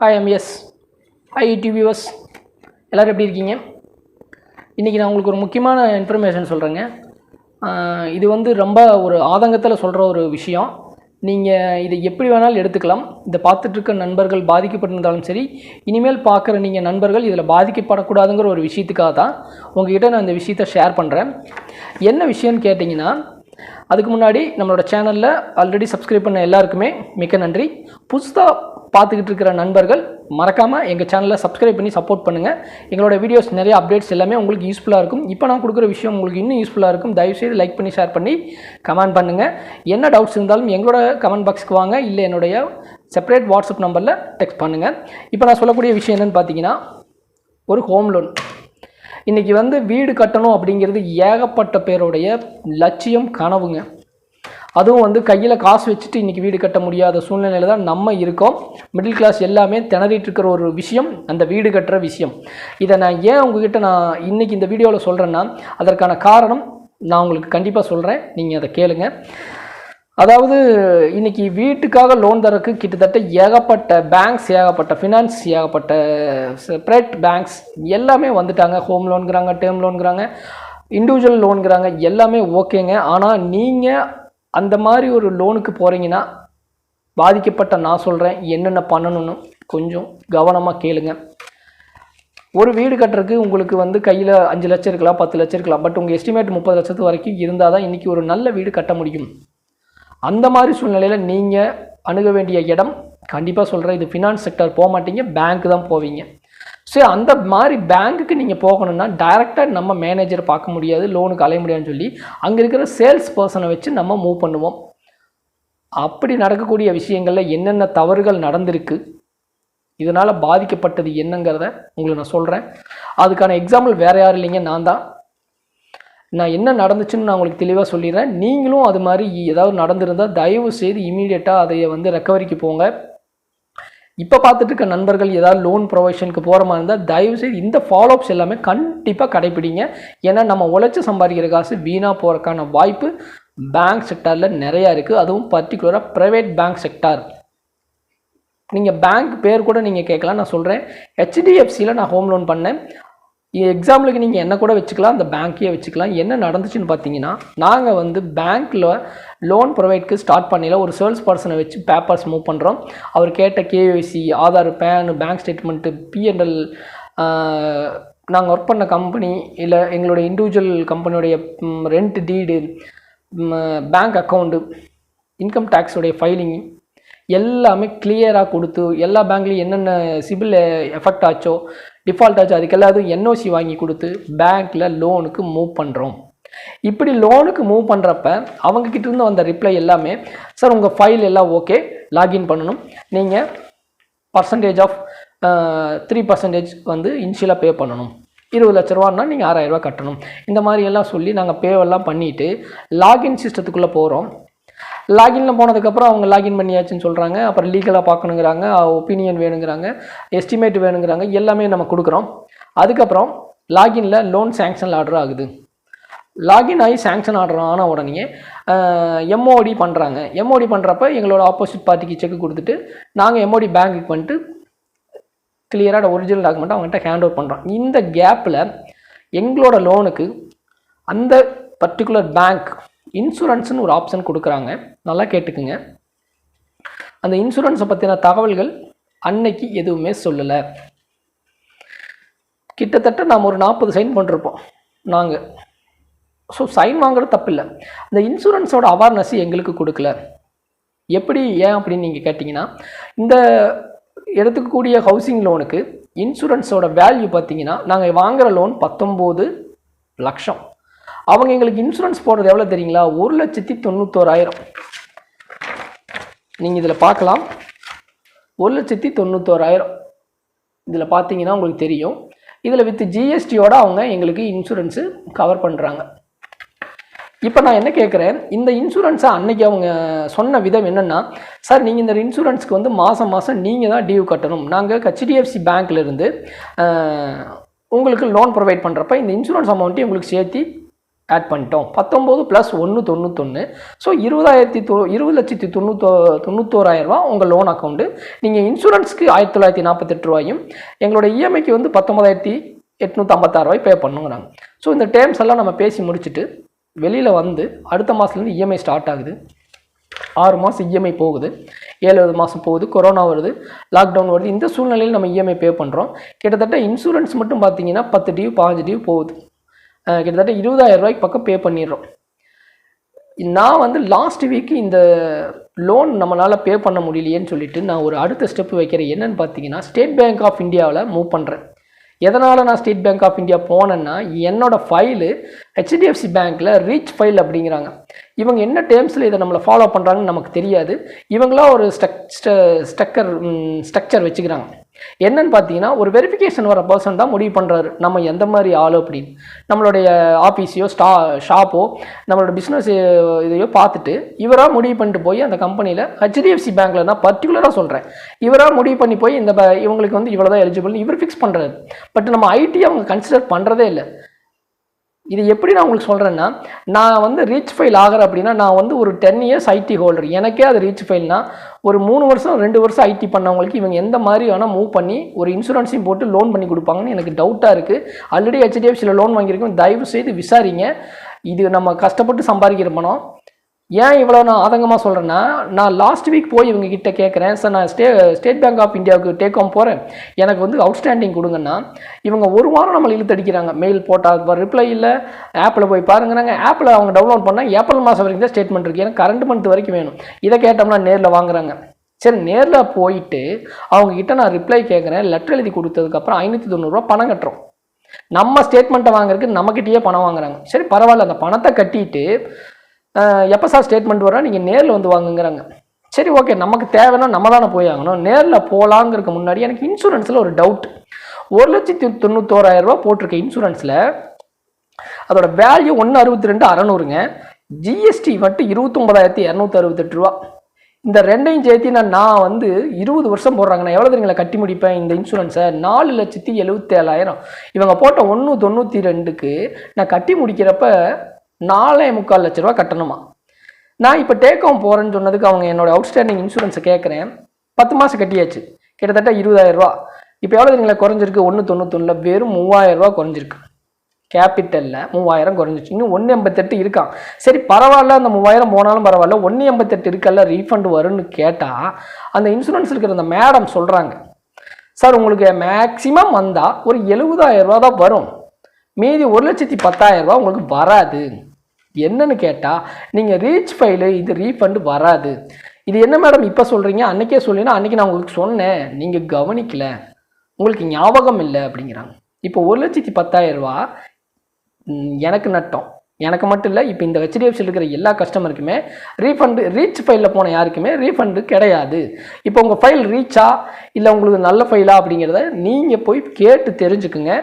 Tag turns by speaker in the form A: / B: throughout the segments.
A: Hi MS hi YouTube viewers எல்லோரும் எப்படி இருக்கீங்க? இன்றைக்கி நான் உங்களுக்கு ஒரு முக்கியமான இன்ஃபர்மேஷன் சொல்கிறேங்க இது வந்து ரொம்ப ஒரு ஆதங்கத்தில் சொல்கிற ஒரு விஷயம். நீங்கள் இதை எப்படி வேணாலும் எடுத்துக்கலாம். இதை பார்த்துட்ருக்க நண்பர்கள் பாதிக்கப்பட்டிருந்தாலும் சரி இனிமேல் பார்க்குற நீங்கள் நண்பர்கள் இதில் பாதிக்கப்படக்கூடாதுங்கிற ஒரு விஷயத்துக்காக தான் உங்ககிட்ட நான் இந்த விஷயத்தை ஷேர் பண்ணுறேன் என்ன விஷயம்னு கேட்டிங்கன்னா அதுக்கு முன்னாடி நம்மளோட சேனலில் ஆல்ரெடி சப்ஸ்கிரைப் பண்ண எல்லாருக்குமே மிக்க நன்றி. புதுசாக பார்த்துக்கிட்டு இருக்கிற நண்பர்கள் மறக்காமல் எங்கள் சேனலை சப்ஸ்கிரைப் பண்ணி சப்போர்ட் பண்ணுங்கள் எங்களோட வீடியோஸ் நிறைய அப்டேட்ஸ் எல்லாமே உங்களுக்கு யூஸ்ஃபுல்லாக இருக்கும். இப்போ நான் கொடுக்குற விஷயம் உங்களுக்கு இன்னும் யூஸ்ஃபுல்லாக இருக்கும். தயவுசெய்து லைக் பண்ணி ஷேர் பண்ணி கமெண்ட் பண்ணுங்கள் என்ன டவுட்ஸ் இருந்தாலும் எங்களோட கமெண்ட் பாக்ஸ்க்கு வாங்க. இல்லை என்னுடைய செப்பரேட் வாட்ஸ்அப் நம்பரில் டெக்ஸ்ட் பண்ணுங்கள் இப்போ நான் சொல்லக்கூடிய விஷயம் என்னென்னு பார்த்தீங்கன்னா ஒரு ஹோம் லோன் இன்றைக்கி வந்து வீடு கட்டணும் அப்படிங்கிறது ஏகப்பட்ட பேருடைய லட்சியம் கனவுங்க. அதுவும் வந்து கையில் காசு வச்சுட்டு இன்றைக்கி வீடு கட்ட முடியாத சூழ்நிலையில் தான் நம்ம இருக்கோம். மிடில் கிளாஸ் எல்லாமே திணறிட்டு இருக்கிற ஒரு விஷயம் அந்த வீடு கட்டுற விஷயம். இதை நான் ஏன் உங்ககிட்ட நான் இன்றைக்கி இந்த வீடியோவில் சொல்கிறேன்னா அதற்கான காரணம் நான் உங்களுக்கு கண்டிப்பாக சொல்கிறேன் நீங்கள் அதை கேளுங்க. அதாவது இன்றைக்கி வீட்டுக்காக லோன் தரக்கு கிட்டத்தட்ட ஏகப்பட்ட பேங்க்ஸ் ஏகப்பட்ட ஃபினான்ஸ் ஏகப்பட்ட செப்பரேட் பேங்க்ஸ் எல்லாமே வந்துட்டாங்க. ஹோம் லோனுங்கிறாங்க டேர்ம் லோன்கிறாங்க இண்டிவிஜுவல் லோனுங்கிறாங்க எல்லாமே ஓகேங்க ஆனால் நீங்கள் அந்த மாதிரி ஒரு லோனுக்கு போகிறீங்கன்னா பாதிக்கப்பட்ட நான் சொல்கிறேன் என்னென்ன பண்ணணும்னு கொஞ்சம் கவனமாக கேளுங்க. ஒரு வீடு கட்டுறதுக்கு உங்களுக்கு வந்து கையில் அஞ்சு லட்சம் இருக்கலாம் பத்து லட்சம் இருக்கலாம். பட் உங்கள் எஸ்டிமேட் முப்பது லட்சத்து வரைக்கும் இருந்தால் தான் இன்றைக்கி ஒரு நல்ல வீடு கட்ட முடியும். அந்த மாதிரி சூழ்நிலையில் நீங்கள் அணுக வேண்டிய இடம் கண்டிப்பாக சொல்கிறேன் இது ஃபினான்ஸ் செக்டர் போக மாட்டீங்க பேங்க் தான் போவீங்க. ஸோ அந்த மாதிரி பேங்க்குக்கு நீங்கள் போகணுன்னா டைரெக்டாக நம்ம மேனேஜர் பார்க்க முடியாது லோனுக்கு அலைய முடியாதுன்னு சொல்லி அங்கே இருக்கிற சேல்ஸ் பர்சனை வச்சு நம்ம மூவ் பண்ணுவோம். அப்படி நடக்கக்கூடிய விஷயங்களில் என்னென்ன தவறுகள் நடந்திருக்கு இதனால் பாதிக்கப்பட்டது என்னங்கிறத உங்களுக்கு நான் சொல்கிறேன் அதுக்கான எக்ஸாம்பிள் வேறு யாரும் இல்லைங்க நான் தான். நான் என்ன நடந்துச்சுன்னு நான் உங்களுக்கு தெளிவாக சொல்லிடுறேன். நீங்களும் அது மாதிரி ஏதாவது நடந்திருந்தால் தயவு செய்து இமீடியட்டாக அதை வந்து ரெக்கவரிக்கு போங்க. இப்போ பார்த்துட்டு இருக்க நண்பர்கள் ஏதாவது லோன் ப்ரொவைஷனுக்கு போகிற மாதிரி இருந்தால் தயவுசெய்து இந்த ஃபாலோஅப்ஸ் எல்லாமே கண்டிப்பாக கடைப்பிடிங்க. ஏன்னா நம்ம உழைச்சி சம்பாதிக்கிற காசு வீணாக போகிறதுக்கான வாய்ப்பு பேங்க் செக்டாரில் நிறையா இருக்குது அதுவும் பர்டிகுலராக ப்ரைவேட் பேங்க் செக்டார் நீங்கள் பேங்க் பேர் கூட நீங்கள் கேட்கலாம். நான் சொல்கிறேன் ஹெச்டிஎஃப்சியில் நான் ஹோம் லோன் பண்ணேன். எக்ஸாம்பிளுக்கு நீங்கள் என்ன கூட வச்சுக்கலாம் அந்த பேங்க்கையே வச்சுக்கலாம். என்ன நடந்துச்சுன்னு பார்த்தீங்கன்னா நாங்கள் வந்து பேங்க்கில் லோன் ப்ரொவைட்க்கு ஸ்டார்ட் பண்ணல ஒரு சேல்ஸ் பர்சனை வச்சு பேப்பர்ஸ் மூவ் பண்ணுறோம் அவர் கேட்ட KYC Aadhaar PAN bank statement PNL நாங்கள் ஒர்க் பண்ண கம்பெனி இல்லை எங்களுடைய இண்டிவிஜுவல் கம்பெனியுடைய rent deed bank account income டேக்ஸுடைய filing எல்லாமே கிளியராக கொடுத்து எல்லா பேங்க்லேயும் என்னென்ன சிபில் எஃபெக்ட் ஆச்சோ டிஃபால்ட் ஆச்சோ அதுக்கு எல்லாத்தையும் என்ஓசி வாங்கி கொடுத்து பேங்க்கில் லோனுக்கு மூவ் பண்ணுறோம் இப்படி லோனுக்கு மூவ் பண்ணுறப்ப அவங்கக்கிட்ட இருந்து வந்த ரிப்ளை எல்லாமே சார் உங்கள் ஃபைல் எல்லாம் ஓகே லாகின் பண்ணணும். நீங்கள் பர்சன்டேஜ் ஆஃப் த்ரீ பர்சன்டேஜ் வந்து இன்ஷியலாக பே பண்ணணும். இருபது லட்ச ரூபான்னா நீங்கள் ஆறாயிரரூபா கட்டணும். இந்த மாதிரி எல்லாம் சொல்லி நாங்கள் பேவெல்லாம் பண்ணிவிட்டு லாகின் சிஸ்டத்துக்குள்ளே போகிறோம் லாகின்ல போனதுக்கப்புறம் அவங்க லாகின் பண்ணியாச்சுன்னு சொல்கிறாங்க அப்புறம் லீகலாக பார்க்கணுங்கிறாங்க ஒப்பீனியன் வேணுங்கிறாங்க எஸ்டிமேட் வேணுங்கிறாங்க எல்லாமே நம்ம கொடுக்குறோம். அதுக்கப்புறம் லாகினில் லோன் சேங்ஷன் ஆர்டர் ஆகுது. லாகின் ஆகி சேங்ஷன் ஆர்டர் ஆன உடனே எம்ஓடி பண்ணுறாங்க எம்ஓடி பண்ணுறப்ப எங்களோட ஆப்போசிட் பார்ட்டிக்கு செக் கொடுத்துட்டு நாங்கள் எம்ஓடி பேங்க்குக்கு வந்துட்டு கிளியராக ஒரிஜினல் டாக்குமெண்ட் அவங்ககிட்ட ஹேண்ட் ஓவர் பண்ணுறோம் இந்த கேப்பில் எங்களோட லோனுக்கு அந்த பர்டிகுலர் பேங்க் இன்சூரன்ஸ்னு ஒரு ஆப்ஷன் கொடுக்குறாங்க. நல்லா கேட்டுக்குங்க. அந்த இன்சூரன்ஸை பற்றின தகவல்கள் அன்னைக்கு எதுவுமே சொல்லலை. கிட்டத்தட்ட நாம் ஒரு நாற்பது சைன் பண்ணிருப்போம். நாங்கள் ஸோ சைன் வாங்குறது தப்பில்லை. அந்த இன்சூரன்ஸோட அவேர்னஸ் எங்களுக்கு கொடுக்கல. எப்படி ஏன் அப்படின்னு நீங்கள் கேட்டிங்கன்னா இந்த எடுத்துக்கக்கூடிய ஹவுசிங் லோனுக்கு இன்சூரன்ஸோட வேல்யூ பார்த்தீங்கன்னா நாங்கள் வாங்குகிற லோன் பத்தொம்போது லட்சம். அவங்க எங்களுக்கு இன்சூரன்ஸ் போடுறது எவ்வளோ தெரியுங்களா? ஒரு லட்சத்தி தொண்ணூத்தோராயிரம். நீங்கள் இதில் பார்க்கலாம். ஒரு லட்சத்தி தொண்ணூத்தோராயிரம். இதில் பார்த்தீங்கன்னா உங்களுக்கு தெரியும். இதில் வித் ஜிஎஸ்டியோட அவங்க எங்களுக்கு இன்சூரன்ஸு கவர் பண்ணுறாங்க இப்போ நான் என்ன கேட்குறேன் இந்த இன்சூரன்ஸை அன்னைக்கு அவங்க சொன்ன விதம் என்னென்னா சார் நீங்கள் இந்த இன்சூரன்ஸ்க்கு வந்து மாதம் மாதம் நீங்கள் தான் டியூ கட்டணும். நாங்கள் ஹெச்டிஎஃப்சி பேங்க்லேருந்து உங்களுக்கு லோன் ப்ரொவைட் பண்ணுறப்ப இந்த இன்சூரன்ஸ் அமௌண்ட்டையும் உங்களுக்கு சேர்த்து ஆட் பண்ணிட்டோம். பத்தொம்போது ப்ளஸ் ஒன்று தொண்ணூத்தொன்று ஸோ இருபதாயிரத்தி தொ இருபது லட்சத்தி தொண்ணூத்தோ தொண்ணூத்தோராயிரரூவா உங்கள் லோன் அக்கௌண்ட்டு நீங்கள் இன்சூரன்ஸுக்கு ஆயிரத்தி தொள்ளாயிரத்தி நாற்பத்தெட்டு ரூபாயும் எங்களோட இஎம்ஐக்கு வந்து பத்தொம்பதாயிரத்தி எட்நூற்றம்பத்தாறு ரூபாய் பே பண்ணுங்கிறாங்க. ஸோ இந்த டேர்ம்ஸ் எல்லாம் நம்ம பேசி முடிச்சுட்டு வெளியில் வந்து அடுத்த மாதத்துலேருந்து இஎம்ஐ ஸ்டார்ட் ஆகுது. ஆறு மாதம் இஎம்ஐ போகுது. ஏழாவது மாதம் போகுது கொரோனா வருது லாக்டவுன் வருது. இந்த சூழ்நிலையில் நம்ம இஎம்ஐ பே பண்ணுறோம் கிட்டத்தட்ட இன்சூரன்ஸ் மட்டும் பார்த்தீங்கன்னா பத்து டியூ பாஞ்சு டியூ போகுது. கிட்டத்தட்ட இருபதாயிரம் ரூபாய்க்கு பக்கம் பே பண்ணிடுறோம். நான் வந்து லாஸ்ட் வீக் இந்த லோன் நம்மளால் பே பண்ண முடியலையேன்னு சொல்லிட்டு நான் ஒரு அடுத்த ஸ்டெப் வைக்கிறேன் என்னன்னு பார்த்தீங்கன்னா ஸ்டேட் பேங்க் ஆஃப் இந்தியாவில் மூவ் பண்ணுறேன் எதனால் நான் ஸ்டேட் பேங்க் ஆஃப் இந்தியா போனேன்னா என்னோடய ஃபைலு ஹெச்டிஎஃப்சி பேங்க்கில் ரீச் ஃபைல் அப்படிங்கிறாங்க. இவங்க என்ன டேர்ம்ஸில் இதை நம்மளை ஃபாலோ பண்ணுறாங்கன்னு நமக்கு தெரியாது. இவங்களாம் ஒரு ஸ்ட்ரக் ஸ்ட்ரக்கர் ஸ்ட்ரக்சர் வச்சுக்கிறாங்க. என்னன்னு பார்த்தீங்கன்னா ஒரு வெரிஃபிகேஷன் வர பர்சன் தான் முடிவு பண்ணுறாரு நம்ம எந்த மாதிரி ஆள் அப்படின்னு. நம்மளுடைய ஆஃபீஸையோ ஸ்டா ஷாப்போ நம்மளோட பிஸ்னஸ் இதையோ பார்த்துட்டு இவராக முடிவு பண்ணிட்டு போய் அந்த கம்பெனியில் ஹெச்டிஎஃப்சி பேங்க்கில் நான் பர்டிகுலராக சொல்கிறேன் இவராக முடிவு பண்ணி போய் இந்த இவங்களுக்கு வந்து இவ்வளோ தான் எலிஜிபிள் இவர் ஃபிக்ஸ் பண்ணுறாரு பட் நம்ம ஐடி அவங்க கன்சிடர் பண்ணுறதே இல்லை. இது எப்படி நான் உங்களுக்கு சொல்கிறேன்னா நான் வந்து ரீச் ஃபைல் ஆகிறேன் அப்படின்னா நான் வந்து ஒரு டென் இயர்ஸ் ஐடி ஹோல்டர் எனக்கே அது ரீச் ஃபைல்னா ஒரு மூணு வருஷம் ரெண்டு வருஷம் ஐடி பண்ணவங்களுக்கு இவங்க எந்த மாதிரி வேணால் மூவ் பண்ணி ஒரு இன்சூரன்ஸையும் போட்டு லோன் பண்ணி கொடுப்பாங்கன்னு எனக்கு டவுட்டாக இருக்குது ஆல்ரெடி ஹெச்டிஎஃப்சியில் லோன் வாங்கியிருக்கோம். தயவு செய்து விசாரிங்க. இது நம்ம கஷ்டப்பட்டு சம்பாதிக்கிற பணம். ஏன் இவ்வளோ நான் ஆதங்கமாக சொல்கிறேன்னா நான் லாஸ்ட் வீக் போய் இவங்க கிட்ட கேட்குறேன் சார் நான் ஸ்டே ஸ்டேட் பேங்க் ஆஃப் இந்தியாவுக்கு டேக் ஆம் போகிறேன் எனக்கு வந்து அவுட்ஸ்டாண்டிங் கொடுங்கன்னா இவங்க ஒரு வாரம் நம்மளை இழுத்தடிக்கிறாங்க மெயில் போட்டால் ரிப்ளை இல்லை. ஆப்பில் போய் பாருங்கிறாங்க ஆப்பில் அவங்க டவுன்லோட் பண்ணால் ஏப்ரல் மாதம் வரைக்கும் தான் ஸ்டேட்மெண்ட் இருக்குது எனக்கு கரண்ட் மந்த் வரைக்கும் வேணும். இதை கேட்டோம்னா நேரில் வாங்குறாங்க. சரி நேரில் போயிட்டு அவங்கக்கிட்ட நான் ரிப்ளை கேட்குறேன் லெட்டர் எழுதி கொடுத்ததுக்கப்புறம் ஐநூற்றி தொண்ணூறுரூவா பணம் கட்டுறோம். நம்ம ஸ்டேட்மெண்ட்டை வாங்குறதுக்கு நம்மக்கிட்டேயே பணம் வாங்குறாங்க. சரி பரவாயில்ல. அந்த பணத்தை கட்டிட்டு எப்போ சார் ஸ்டேட்மெண்ட் வரோம் நீங்கள் நேரில் வந்து வாங்குங்கிறாங்க. சரி ஓகே நமக்கு தேவைன்னா நம்ம தானே போய் ஆகணும். நேரில் போகலாங்கிறதுக்கு முன்னாடி எனக்கு இன்சூரன்ஸில் ஒரு டவுட் ஒரு லட்சத்தி தொண்ணூத்தோராயிரம் ரூபா போட்டிருக்க இன்சூரன்ஸில் அதோட வேல்யூ ஒன்று அறுபத்தி ரெண்டு அறநூறுங்க. ஜிஎஸ்டி மட்டும் இருபத்தொம்பதாயிரத்தி இரநூத்தி அறுபத்தெட்டு ரூபா. இந்த ரெண்டையும் சேர்த்து நான் நான் வந்து இருபது வருஷம் போடுறாங்க. நான் எவ்வளோ தெரியுங்களா கட்டி முடிப்பேன் இந்த இன்சூரன்ஸை நாலு லட்சத்தி எழுபத்தேழாயிரம். இவங்க போட்ட ஒன்று தொண்ணூற்றி ரெண்டுக்கு நான் கட்டி முடிக்கிறப்ப நாலே முக்கால் லட்ச ரூபா கட்டணுமா? நான் இப்போ டேக் ஹோம் போகிறேன்னு சொன்னதுக்கு அவங்க என்னோட அவுட்ஸ்டாண்டிங் இன்சூரன்ஸை கேட்குறேன் பத்து மாதம் கட்டியாச்சு. கிட்டத்தட்ட இருபதாயிரம் ரூபா. இப்போ எவ்வளோ தெரியுங்களா? குறைஞ்சிருக்கு. ஒன்று தொண்ணூத்தொன்னில் வெறும் மூவாயிரம் ரூபா குறைஞ்சிருக்கு. கேபிட்டலில் மூவாயிரம் குறைஞ்சிச்சு. இன்னும் ஒன்று எண்பத்தெட்டு இருக்கான் சரி பரவாயில்ல. அந்த மூவாயிரம் போனாலும் பரவாயில்ல. ஒன்று எண்பத்தெட்டு இருக்கல்ல ரீஃபண்ட் வரும்னு கேட்டால் அந்த இன்சூரன்ஸ் இருக்கிற அந்த மேடம் சொல்கிறாங்க சார் உங்களுக்கு மேக்ஸிமம் வந்தால் ஒரு எழுபதாயிரம் ரூபா தான் வரும். மீதி ஒரு லட்சத்தி பத்தாயிரம் ரூபா உங்களுக்கு வராது. என்னன்னு கேட்டால் நீங்கள் ரீச் ஃபைலு இது ரீஃபண்டு வராது. இது என்ன மேடம் இப்போ சொல்கிறீங்க அன்னைக்கே சொல்லினா அன்றைக்கி நான் உங்களுக்கு சொன்னேன். நீங்கள் கவனிக்கலை. உங்களுக்கு ஞாபகம் இல்லை அப்படிங்கிறாங்க. இப்போ ஒரு லட்சத்தி பத்தாயிரம் ரூபா எனக்கு நட்டம். எனக்கு மட்டும் இல்லை இப்போ இந்த ஹெச்டிஎஃப்சியில் இருக்கிற எல்லா கஸ்டமருக்குமே ரீஃபண்டு ரீச் ஃபைலில் போன யாருக்குமே ரீஃபண்டு கிடையாது. இப்போ உங்கள் ஃபைல் ரீச்சா இல்லை உங்களுக்கு நல்ல ஃபைலா அப்படிங்கிறத நீங்கள் போய் கேட்டு தெரிஞ்சுக்குங்க.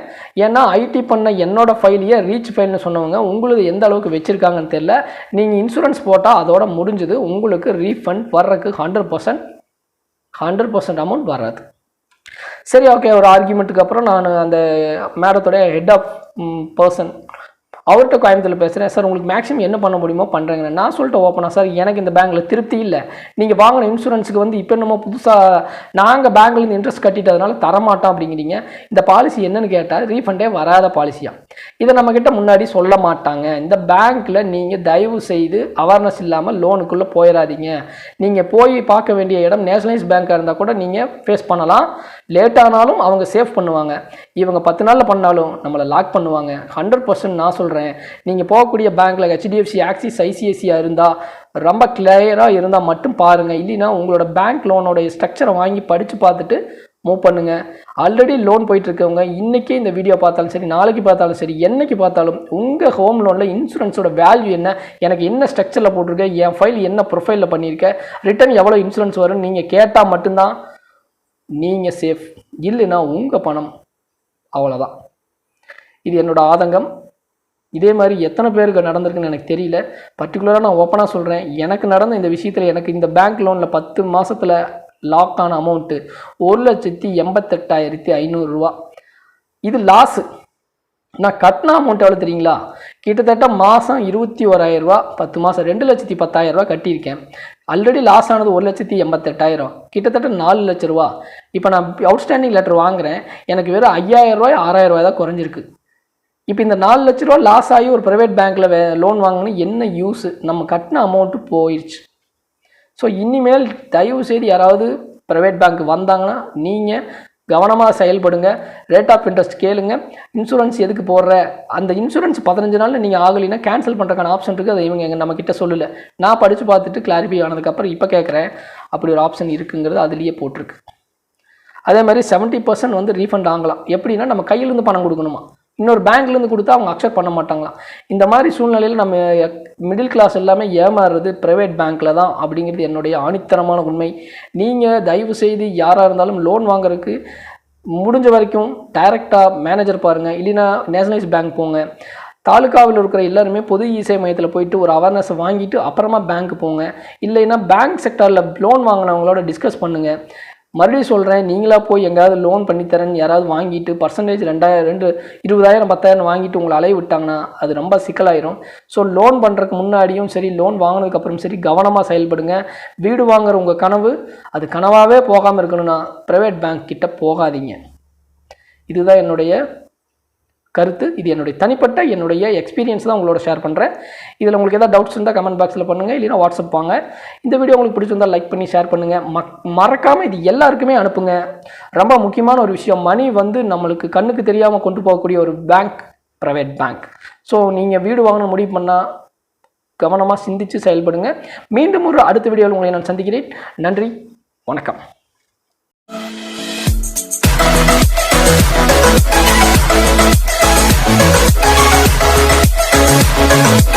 A: ஏன்னா ஐடி பண்ண என்னோடய ஃபைலையே ரீச் ஃபைல்னு சொன்னவங்க உங்களுக்கு எந்த அளவுக்கு வச்சுருக்காங்கன்னு தெரில நீங்கள் இன்சூரன்ஸ் போட்டால் அதோட முடிஞ்சது உங்களுக்கு ரீஃபண்ட் வர்றதுக்கு hundred percent hundred percent amount வராது. சரி ஓகே ஒரு ஆர்கியூமெண்ட்டுக்கு அப்புறம் நான் அந்த மேடத்தோடைய ஹெட் ஆஃப் பர்சன் அவர்கிட்ட கோயம்புத்தூரில் பேசுகிறேன் சார் உங்களுக்கு மேக்ஸிமம் என்ன பண்ண முடியுமோ பண்ணுறேங்க நான் சொல்லிட்டு ஓப்பனாக சார் எனக்கு இந்த பேங்க்கில் திருப்தி இல்லை. நீங்கள் வாங்கின இன்சூரன்ஸுக்கு வந்து இப்போ என்னமோ புதுசாக நாங்கள் பேங்க்லேருந்து இன்ட்ரெஸ்ட் கட்டிட்டதுனால தரமாட்டோம் அப்படிங்கிறீங்க. இந்த பாலிசி என்னன்னு கேட்டால் ரீஃபண்டே வராத பாலிசியாக இதை நம்மக்கிட்ட முன்னாடி சொல்ல மாட்டாங்க. இந்த பேங்க்கில் நீங்கள் தயவு செய்து அவேர்னஸ் இல்லாமல் லோனுக்குள்ளே போயிடாதீங்க நீங்கள் போய் பார்க்க வேண்டிய இடம் நேஷனலைஸ் பேங்காக இருந்தால் கூட நீங்கள் ஃபேஸ் பண்ணலாம். லேட்டானாலும் அவங்க சேவ் பண்ணுவாங்க. இவங்க பத்து நாளில் பண்ணாலும் நம்மளை லாக் பண்ணுவாங்க. ஹண்ட்ரட் பர்சன்ட் நான் சொல்கிறேன் நீங்கள் போகக்கூடிய பேங்க்கில் ஹெச்டிஎஃப்சி ஆக்சிஸ் ஐசிஐசியாக இருந்தால் ரொம்ப கிளியராக இருந்தால் மட்டும் பாருங்கள் இல்லைன்னா உங்களோட பேங்க் லோனோடைய ஸ்ட்ரக்சரை வாங்கி படித்து பார்த்துட்டு மூவ் பண்ணுங்கள் ஆல்ரெடி லோன் போயிட்டுருக்கவங்க இன்றைக்கே இந்த வீடியோ பார்த்தாலும் சரி நாளைக்கு பார்த்தாலும் சரி என்னைக்கு பார்த்தாலும் உங்கள் ஹோம் லோனில் இன்சூரன்ஸோட வேல்யூ என்ன? எனக்கு என்ன ஸ்ட்ரக்சரில் போட்டிருக்கேன் என் ஃபைல் என்ன ப்ரொஃபைலில் பண்ணியிருக்கேன் ரிட்டர்ன் எவ்வளோ இன்சூரன்ஸ் வரும்னு நீங்கள் கேட்டால் மட்டும்தான் நீங்கள் சேஃப் இல்லைன்னா உங்கள் பணம் அவ்வளோதான் இது என்னோட ஆதங்கம். இதே மாதிரி எத்தனை பேருக்கு நடந்திருக்குன்னு எனக்கு தெரியல. பர்டிகுலராக நான் ஓப்பனாக சொல்கிறேன் எனக்கு நடந்த இந்த விஷயத்தில் எனக்கு இந்த பேங்க் லோனில் பத்து மாதத்தில் லாக் ஆன அமௌண்ட்டு ஒரு லட்சத்தி எண்பத்தெட்டாயிரத்தி ஐநூறுரூவா இது லாஸு நான் கட்டின அமௌண்ட் எவ்வளோ தெரியுங்களா? கிட்டத்தட்ட மாதம் இருபத்தி ஓராயிரரூவா பத்து மாதம் ரெண்டு லட்சத்தி பத்தாயிரரூவா கட்டியிருக்கேன். ஆல்ரெடி லாஸ் ஆனது ஒரு லட்சத்தி எண்பத்தெட்டாயிரம். கிட்டத்தட்ட நாலு லட்ச ரூபா. இப்போ நான் அவுட்ஸ்டாண்டிங் லெட்டர் வாங்குறேன். எனக்கு வெறும் ஐயாயிரம் ரூபாய் ஆறாயிரம் ரூபாய் தான் குறைஞ்சிருக்கு. இப்போ இந்த நாலு லட்ச ரூபா லாஸ் ஆகி ஒரு ப்ரைவேட் பேங்க்கில் வே லோன் வாங்கினா என்ன யூஸு நம்ம கட்டின அமௌண்ட்டு போயிடுச்சு ஸோ இனிமேல் தயவு செய்து யாராவது ப்ரைவேட் பேங்க் வந்தாங்கன்னா நீங்கள் கவனமாக செயல்படுங்க. ரேட் ஆஃப் இன்ட்ரெஸ்ட் கேளுங்க. இன்சூரன்ஸ் எதுக்கு போடுற? அந்த இன்சூரன்ஸ் பதினஞ்சு நாளில் நீங்கள் ஆகலைன்னா கேன்சல் பண்ணுறதுக்கான ஆப்ஷன் இருக்குது. அதை இவங்க எங்கள் நம்ம கிட்ட சொல்லல. நான் படித்து பார்த்துட்டு கிளாரிஃபை ஆனதுக்கப்புறம் இப்போ கேட்குறேன் அப்படி ஒரு ஆப்ஷன் இருக்குங்கிறது அதுலேயே போட்டிருக்கு. அதே மாதிரி செவன்ட்டி பர்சன்ட் வந்து ரீஃபண்ட் ஆகலாம். எப்படின்னா நம்ம கையிலேருந்து பணம் கொடுக்கணுமா? இன்னொரு பேங்க்லேருந்து கொடுத்தா அவங்க அக்செப்ட் பண்ண மாட்டாங்களாம் இந்த மாதிரி சூழ்நிலையில் நம்ம மிடில் கிளாஸ் எல்லாமே ஏமாறுறது ப்ரைவேட் பேங்க்கில் தான் அப்படிங்கிறது என்னுடைய ஆணித்தரமான உண்மை. நீங்கள் தயவு செய்து யாராக இருந்தாலும் லோன் வாங்குறதுக்கு முடிஞ்ச வரைக்கும் டைரெக்டாக மேனேஜர் பாருங்கள் இல்லைன்னா நேஷனலைஸ் பேங்க் போங்க. தாலுக்காவில் இருக்கிற எல்லாருமே பொது இசை மையத்தில் போயிட்டு ஒரு அவேர்னஸ் வாங்கிட்டு அப்புறமா பேங்க் போங்க. இல்லைன்னா பேங்க் செக்டரில் லோன் வாங்கினவங்களோட டிஸ்கஸ் பண்ணுங்கள் மறுபடியும் சொல்கிறேன் நீங்களாக போய் எங்கேயாவது லோன் பண்ணித்தரேன்னு யாராவது வாங்கிட்டு பர்சன்டேஜ் ரெண்டாயிரம் ரெண்டு இருபதாயிரம் பத்தாயிரம் வாங்கிட்டு உங்களை அலைய விட்டாங்கன்னா அது ரொம்ப சிக்கலாயிரும். ஸோ லோன் பண்ணுறதுக்கு முன்னாடியும் சரி லோன் வாங்கினதுக்கப்புறம் சரி கவனமாக செயல்படுங்க. வீடு வாங்குற உங்கள் கனவு அது கனவாகவே போகாமல் இருக்கணும்னா ப்ரைவேட் பேங்க் கிட்ட போகாதீங்க. இதுதான் என்னுடைய கருத்து. இது என்னுடைய தனிப்பட்ட என்னுடைய எக்ஸ்பீரியன்ஸ் தான் உங்களோட ஷேர் பண்ணுறேன் இதில் உங்களுக்கு ஏதாவது டவுட்ஸ் இருந்தால் கமெண்ட் பாக்ஸில் பண்ணுங்கள் இல்லைன்னா வாட்ஸ்அப் வாங்க. இந்த வீடியோ உங்களுக்கு பிடிச்சிருந்தால் லைக் பண்ணி ஷேர் பண்ணுங்கள் மக் மறக்காமல் இது எல்லாருக்குமே அனுப்புங்க. ரொம்ப முக்கியமான ஒரு விஷயம் மணி வந்து நம்மளுக்கு கண்ணுக்கு தெரியாமல் கொண்டு போகக்கூடிய ஒரு பேங்க் ப்ரைவேட் பேங்க் ஸோ நீங்கள் வீடு வாங்கணும் முடிவு பண்ணால் கவனமாக சிந்தித்து செயல்படுங்க. மீண்டும் ஒரு அடுத்த வீடியோவில் உங்களை நான் சந்திக்கிறேன். நன்றி வணக்கம்.
B: Thank